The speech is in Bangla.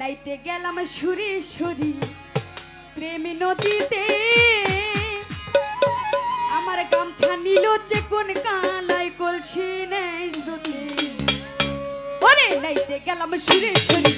নাইতে গেলাম সুরে সুরি, প্রেমী নদীতে। আমার গামছা নিল যে কোন কালাই কলসি নেই স্রোতে। ওরে নাইতে গেলাম সুরে সুরি